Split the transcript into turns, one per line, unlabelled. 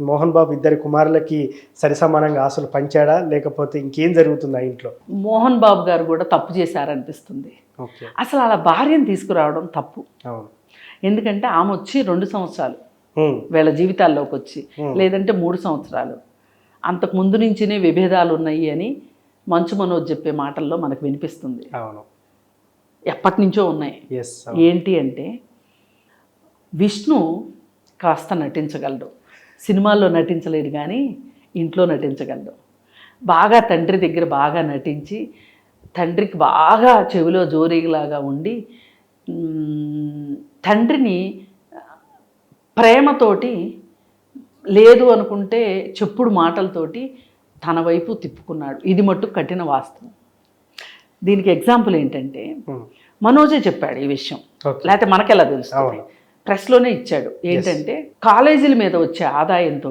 మోహన్ బాబు ఇద్దరి కుమారులకి సరిసమానంగా ఆస్తులు పంచాడా? లేకపోతే ఇంకేం జరుగుతుంది ఇంట్లో?
మోహన్ బాబు గారు కూడా తప్పు చేశారనిపిస్తుంది. అసలు అలా భార్యను తీసుకురావడం తప్పు. ఎందుకంటే ఆమె వచ్చి రెండు సంవత్సరాలు వీళ్ళ జీవితాల్లోకి వచ్చి. లేదంటే మూడు సంవత్సరాలు. అంతకు ముందు నుంచినే విభేదాలు ఉన్నాయి అని మంచు మనోజ్ చెప్పే మాటల్లో మనకు వినిపిస్తుంది.
అవును.
ఎప్పటి నుంచో ఉన్నాయి. ఏంటి అంటే విష్ణు కాస్త నటించగలడు. సినిమాల్లో నటించలేడు కానీ ఇంట్లో నటించగలడు. బాగా తండ్రి దగ్గర బాగా నటించి తండ్రికి బాగా చెవిలో జోరీలాగా ఉండి తండ్రిని ప్రేమతోటి లేదు అనుకుంటే చెప్పుడు మాటలతోటి తన వైపు తిప్పుకున్నాడు. ఇది మట్టు కఠిన వాస్తవం. దీనికి ఎగ్జాంపుల్ ఏంటంటే మనోజే చెప్పాడు ఈ విషయం. లేకపోతే మనకెలా తెలుస్తుంది? ప్రెస్లోనే ఇచ్చాడు. ఏంటంటే కాలేజీల మీద వచ్చే ఆదాయంతో